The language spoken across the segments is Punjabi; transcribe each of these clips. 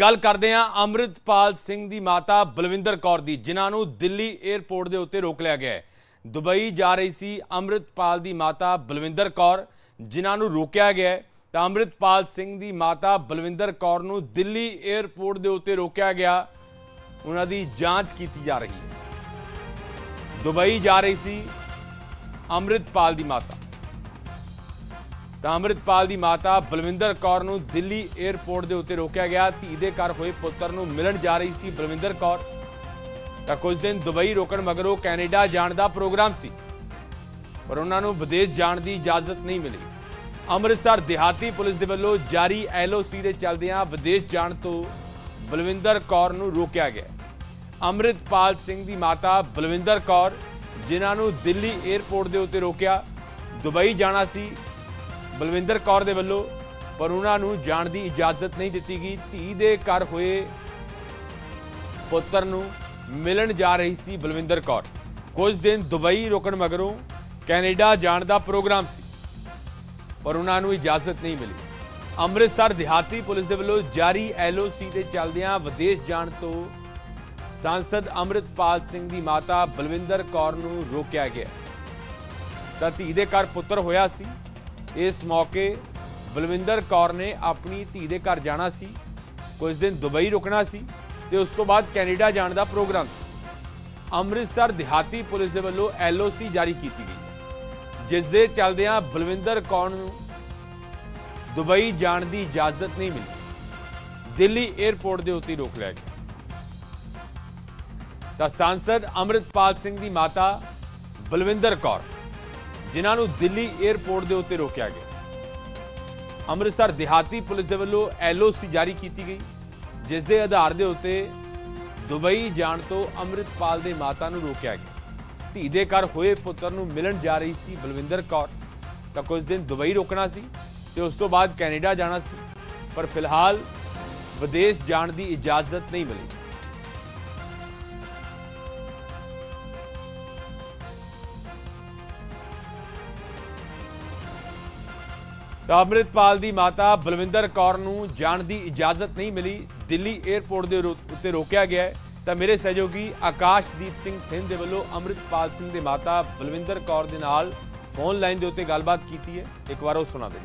ਗੱਲ ਕਰਦੇ ਹਾਂ ਅੰਮ੍ਰਿਤਪਾਲ ਸਿੰਘ ਦੀ ਮਾਤਾ ਬਲਵਿੰਦਰ ਕੌਰ ਦੀ, ਜਿਨ੍ਹਾਂ ਨੂੰ ਦਿੱਲੀ 에ਅਰਪੋਰਟ ਦੇ ਉੱਤੇ ਰੋਕ ਲਿਆ ਗਿਆ ਹੈ। ਦੁਬਈ ਜਾ ਰਹੀ ਸੀ ਅੰਮ੍ਰਿਤਪਾਲ ਦੀ ਮਾਤਾ ਬਲਵਿੰਦਰ ਕੌਰ, ਜਿਨ੍ਹਾਂ ਨੂੰ ਰੋਕਿਆ ਗਿਆ ਹੈ। ਤਾਂ ਅੰਮ੍ਰਿਤਪਾਲ ਸਿੰਘ ਦੀ ਮਾਤਾ ਬਲਵਿੰਦਰ ਕੌਰ ਨੂੰ ਦਿੱਲੀ 에ਅਰਪੋਰਟ ਦੇ ਉੱਤੇ ਰੋਕਿਆ ਗਿਆ। ਉਹਨਾਂ ਦੀ ਜਾਂਚ ਕੀਤੀ ਜਾ ਰਹੀ ਹੈ। ਦੁਬਈ ਜਾ ਰਹੀ ਸੀ ਅੰਮ੍ਰਿਤਪਾਲ ਦੀ ਮਾਤਾ। ਤਾਂ ਅੰਮ੍ਰਿਤਪਾਲ ਦੀ ਮਾਤਾ ਬਲਵਿੰਦਰ ਕੌਰ ਨੂੰ ਦਿੱਲੀ 에ਅਰਪੋਰਟ ਦੇ ਉੱਤੇ ਰੋਕਿਆ ਗਿਆ। ਧੀ ਦੇ ਘਰ ਹੋਏ ਪੁੱਤਰ ਨੂੰ ਮਿਲਣ ਜਾ ਰਹੀ ਸੀ ਬਲਵਿੰਦਰ ਕੌਰ। ਤਾਂ ਕੁਝ ਦਿਨ ਦੁਬਈ ਰੋਕਣ ਮਗਰੋਂ ਕੈਨੇਡਾ ਜਾਣ ਦਾ ਪ੍ਰੋਗਰਾਮ ਸੀ। ਪਰ ਉਹਨਾਂ ਨੂੰ ਵਿਦੇਸ਼ ਜਾਣ ਦੀ ਇਜਾਜ਼ਤ ਨਹੀਂ ਮਿਲੀ। ਅੰਮ੍ਰਿਤਸਰ ਦਿਹਾਤੀ ਪੁਲਿਸ ਦੇ ਵੱਲੋਂ ਜਾਰੀ ਐਲਓਸੀ ਦੇ ਚੱਲਦਿਆਂ ਵਿਦੇਸ਼ ਜਾਣ ਤੋਂ ਬਲਵਿੰਦਰ ਕੌਰ ਨੂੰ ਰੋਕਿਆ ਗਿਆ। ਅੰਮ੍ਰਿਤਪਾਲ ਸਿੰਘ ਦੀ ਮਾਤਾ ਬਲਵਿੰਦਰ ਕੌਰ, ਜਿਨ੍ਹਾਂ ਨੂੰ ਦਿੱਲੀ 에ਅਰਪੋਰਟ ਦੇ ਉੱਤੇ ਰੋਕਿਆ, ਦੁਬਈ ਜਾਣਾ ਸੀ। ਬਲਵਿੰਦਰ ਕੌਰ ਦੇ ਵੱਲੋਂ, ਪਰ ਉਹਨਾਂ ਨੂੰ ਜਾਣ ਦੀ ਇਜਾਜ਼ਤ ਨਹੀਂ ਦਿੱਤੀ ਗਈ। ਧੀ ਦੇ ਘਰ ਹੋਏ ਪੁੱਤਰ ਨੂੰ ਮਿਲਣ ਜਾ ਰਹੀ ਸੀ ਬਲਵਿੰਦਰ ਕੌਰ। ਕੁਝ ਦਿਨ ਦੁਬਈ ਰੋਕਣ ਮਗਰੋਂ ਕੈਨੇਡਾ ਜਾਣ ਦਾ ਪ੍ਰੋਗਰਾਮ ਸੀ, ਪਰ ਉਹਨਾਂ ਨੂੰ ਇਜਾਜ਼ਤ ਨਹੀਂ ਮਿਲੀ। ਅੰਮ੍ਰਿਤਸਰ ਦਿਹਾਤੀ ਪੁਲਿਸ ਦੇ ਵੱਲੋਂ ਜਾਰੀ ਐਲਓਸੀ ਦੇ ਚੱਲਦਿਆਂ ਵਿਦੇਸ਼ ਜਾਣ ਤੋਂ ਸਾਂਸਦ ਅੰਮ੍ਰਿਤਪਾਲ ਸਿੰਘ ਦੀ ਮਾਤਾ ਬਲਵਿੰਦਰ ਕੌਰ ਨੂੰ ਰੋਕਿਆ ਗਿਆ। ਤਾਂ ਧੀ ਦੇ ਘਰ ਪੁੱਤਰ ਹੋਇਆ ਸੀ। ਇਸ ਮੌਕੇ ਬਲਵਿੰਦਰ ਕੌਰ ਨੇ ਆਪਣੀ ਧੀ ਦੇ ਘਰ ਜਾਣਾ ਸੀ, ਕੁਝ ਦਿਨ ਦੁਬਈ ਰੁਕਣਾ ਸੀ ਤੇ ਉਸ ਤੋਂ ਬਾਅਦ ਕੈਨੇਡਾ ਜਾਣ ਦਾ ਪ੍ਰੋਗਰਾਮ ਸੀ। ਅੰਮ੍ਰਿਤਸਰ ਦਿਹਾਤੀ ਪੁਲਿਸ ਦੇ ਵੱਲੋਂ ਐਲਓਸੀ ਜਾਰੀ ਕੀਤੀ ਗਈ। ਜਿਸ ਦੇ ਚੱਲਦਿਆਂ ਬਲਵਿੰਦਰ ਕੌਰ ਨੂੰ ਦੁਬਈ ਜਾਣ ਦੀ ਇਜਾਜ਼ਤ ਨਹੀਂ ਮਿਲੀ। ਦਿੱਲੀ 에ਅਰਪੋਰਟ ਦੇ ਉੱਤੇ ਰੋਕ ਲਿਆ ਗਿਆ। ਤਾਂ ਸਾਂਸਦ ਅੰਮ੍ਰਿਤਪਾਲ ਸਿੰਘ ਦੀ ਮਾਤਾ ਬਲਵਿੰਦਰ ਕੌਰ ਜਿਨ੍ਹਾਂ ਨੂੰ ਦਿੱਲੀ 에ਅਰਪੋਰਟ ਦੇ ਉੱਤੇ ਰੋਕਿਆ ਗਿਆ। ਅੰਮ੍ਰਿਤਸਰ ਦਿਹਾਤੀ ਪੁਲਿਸ ਦੇ ਵੱਲੋਂ ਐਲਓਸੀ ਜਾਰੀ ਕੀਤੀ ਗਈ, ਜਿਸ ਦੇ ਆਧਾਰ ਦੇ ਉੱਤੇ ਦੁਬਈ ਜਾਣ ਤੋਂ ਅੰਮ੍ਰਿਤਪਾਲ ਦੇ ਮਾਤਾ ਨੂੰ ਰੋਕਿਆ ਗਿਆ। ਧੀ ਦੇ ਘਰ ਹੋਏ ਪੁੱਤਰ ਨੂੰ ਮਿਲਣ ਜਾ ਰਹੀ ਸੀ ਬਲਵਿੰਦਰ ਕੌਰ। ਤਾਂ ਕੁਝ ਦਿਨ ਦੁਬਈ ਰੋਕਣਾ ਸੀ ਤੇ ਉਸ ਤੋਂ ਬਾਅਦ ਕੈਨੇਡਾ ਜਾਣਾ ਸੀ। ਪਰ ਫਿਲਹਾਲ ਵਿਦੇਸ਼ ਜਾਣ ਦੀ ਇਜਾਜ਼ਤ ਨਹੀਂ ਮਿਲੀ। ਤਾਂ ਦੀ ਮਾਤਾ ਬਲਵਿੰਦਰ ਕੌਰ ਨੂੰ ਜਾਣ ਦੀ ਇਜਾਜ਼ਤ ਨਹੀਂ ਮਿਲੀ। ਦਿੱਲੀ 에ਅਰਪੋਰਟ ਦੇ ਉੱਤੇ ਰੋਕਿਆ ਗਿਆ ਤਾਂ ਮੇਰੇ ਸਹਿਯੋਗੀ ਆਕਾਸ਼ਦੀਪ ਸਿੰਘ ਥਿੰਦ ਦੇ ਵੱਲੋਂ ਅਮਰਿਤਪਾਲ ਸਿੰਘ ਦੇ ਮਾਤਾ ਬਲਵਿੰਦਰ ਕੌਰ ਦੇ ਨਾਲ ਫੋਨ ਲਾਈਨ ਦੇ ਉੱਤੇ ਗੱਲਬਾਤ ਕੀਤੀ ਹੈ। ਇੱਕ ਵਾਰ ਉਹ ਸੁਣਾ ਦੇ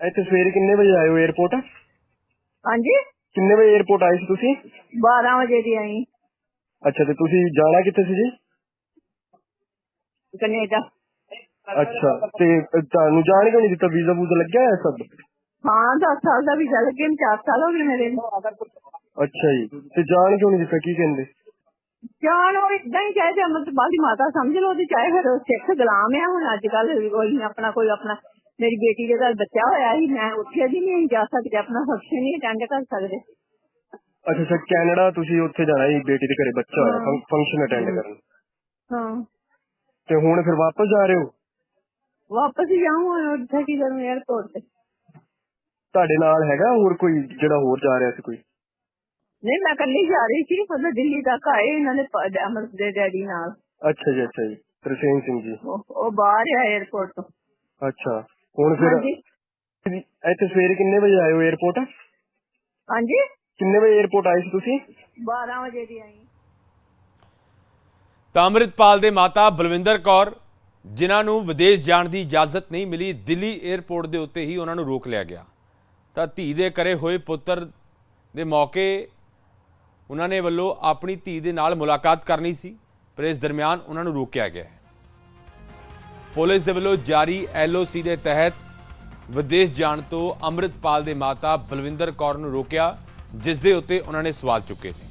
ਇੱਥੇ ਸਵੇਰੇ ਕਿੰਨੇ ਵਜੇ ਆਏ ਹੋ 에ਅਰਪੋਰਟ ਹਾਂਜੀ। ਕਿੰਨੇ ਵਜੇ 에ਅਰਪੋਰਟ ਆਏ ਸੀ ਤੁਸੀਂ? 12 ਵਜੇ ਦੀ ਆਈ। ਅੱਛਾ ਤੇ ਤੁਸੀਂ ਜਾਣਾ ਕਿੱਥੇ ਸੀ ਜੀ? ਕੈਨੇਡਾ। ਅੱਛਾ ਤੇ ਤੁਹਾਨੂੰ ਜਾਣ ਕਿਉਂ ਨਹੀਂ ਦਿੱਤਾ? ਵੀਜ਼ਾ ਵੂਜ਼ਾ ਲੱਗਿਆ ਹੈ ਸਭ? ਹਾਂ 10 ਸਾਲ ਦਾ ਵੀਜ਼ਾ ਲੱਗੇ ਨੂੰ 4 ਸਾਲ ਹੋ ਗਏ ਮੇਰੇ ਨੂੰ। ਅੱਛਾ ਜੀ ਤੇ ਜਾਣ ਕਿਉਂ ਨਹੀਂ ਦਿੱਤਾ? ਕੀ ਕਹਿੰਦੇ? ਜਾਣ ਉਹ ਇਦਾਂ ਹੀ ਚਾਹੇ ਅਮਰਤਪਾਲ ਦੀ ਮਾਤਾ ਸਮਝ ਲਓ ਉਹਦੀ ਚਾਹੇ ਫਿਰ ਸਿੱਖ ਗੁਲਾਮ ਆ ਹੁਣ ਅੱਜ ਕੱਲ ਕੋਈ ਆਪਣਾ ਕੋਈ ਆਪਣਾ ਮੇਰੀ ਬੇਟੀ ਦੇ ਘਰ ਬੱਚਾ ਹੋਇਆ ਸੀ ਮੈਂ ਉੱਥੇ ਵੀ ਨਹੀਂ ਜਾ ਸਕਦੇ ਆਪਣਾ ਫੰਕਸ਼ਨ ਨਹੀਂ ਅਟੈਂਡ ਕਰ ਸਕਦੇ। ਅੱਛਾ ਅੱਛਾ ਕੈਨੇਡਾ ਤੁਸੀਂ ਉੱਥੇ ਜਾਣਾ ਜੀ ਬੇਟੀ ਦੇ ਘਰੇ ਬੱਚਾ ਹੋਇਆ ਹਾਂ। ਫੰਕਸ਼ਨ ਅਟੈਂਡ ਕਰਨ। ਹਾਂ। ਤੇ ਹੁਣ ਫਿਰ ਵਾਪਸ ਜਾ ਰਹੇ ਹੋ? ਵਾਪਸ ਹੀ ਜਾਵਾਂ ਉੱਥੇ ਕੀ ਕਰਨ 에어ਪੋਰਟ ਤੇ ਤੁਹਾਡੇ ਨਾਲ ਹੈਗਾ ਹੋਰ ਕੋਈ ਜਿਹੜਾ ਹੋਰ ਜਾ ਰਿਹਾ ਸੀ ਕੋਈ? ਨਹੀਂ ਮੈਂ ਕੱਲੀ ਜਾ ਰਹੀ ਸੀ ਮਤਲਬ ਦਿੱਲੀ ਤੱਕ ਆਏ ਇਹਨਾਂ ਨੇ ਅਮਰ ਦੇ ਡੈਡੀ ਨਾਲ। ਅੱਛਾ ਜੀ ਅੱਛਾ ਜੀ ਤਰਸੇਮ ਸਿੰਘ ਜੀ। ਉਹ ਉਹ ਬਾਹਰ ਆ 에어ਪੋਰਟ ਤੋਂ। ਅੱਛਾ ਹੁਣ ਫਿਰ ਹਾਂਜੀ। ਇੱਥੇ ਸਵੇਰੇ ਕਿੰਨੇ ਵਜੇ ਆਏ ਹੋ 에어ਪੋਰਟ ਹਾਂਜੀ। ਕਿੰਨੇ ਵਜੇ 에어ਪੋਰਟ ਆਏ ਸੀ ਤੁਸੀਂ? 12 ਵਜੇ ਦੀ ਆਈ। ਤਾਂ ਅੰਮ੍ਰਿਤਪਾਲ ਦੇ ਮਾਤਾ ਬਲਵਿੰਦਰ ਕੌਰ, ਜਿਨ੍ਹਾਂ ਨੂੰ ਵਿਦੇਸ਼ ਜਾਣ ਦੀ ਇਜਾਜ਼ਤ ਨਹੀਂ ਮਿਲੀ, ਦਿੱਲੀ 에ਅਰਪੋਰਟ ਦੇ ਉੱਤੇ ਹੀ ਉਹਨਾਂ ਨੂੰ ਰੋਕ ਲਿਆ ਗਿਆ। ਤਾਂ ਧੀ ਦੇ ਕਰੇ ਹੋਏ ਪੁੱਤਰ ਦੇ ਮੌਕੇ ਉਹਨਾਂ ਨੇ ਵੱਲੋਂ ਆਪਣੀ ਧੀ ਦੇ ਨਾਲ ਮੁਲਾਕਾਤ ਕਰਨੀ ਸੀ, ਪਰ ਇਸ ਦਰਮਿਆਨ ਉਹਨਾਂ ਨੂੰ ਰੋਕਿਆ ਗਿਆ ਹੈ। ਪੁਲਿਸ ਦੇ ਵੱਲੋਂ ਜਾਰੀ ਐਲਓਸੀ ਦੇ ਤਹਿਤ ਵਿਦੇਸ਼ ਜਾਣ ਤੋਂ ਅੰਮ੍ਰਿਤਪਾਲ ਦੇ ਮਾਤਾ ਬਲਵਿੰਦਰ ਕੌਰ ਨੂੰ ਰੋਕਿਆ, ਜਿਸ ਦੇ ਉੱਤੇ ਉਹਨਾਂ ਨੇ ਸਵਾਲ ਚੁੱਕੇ ਨੇ।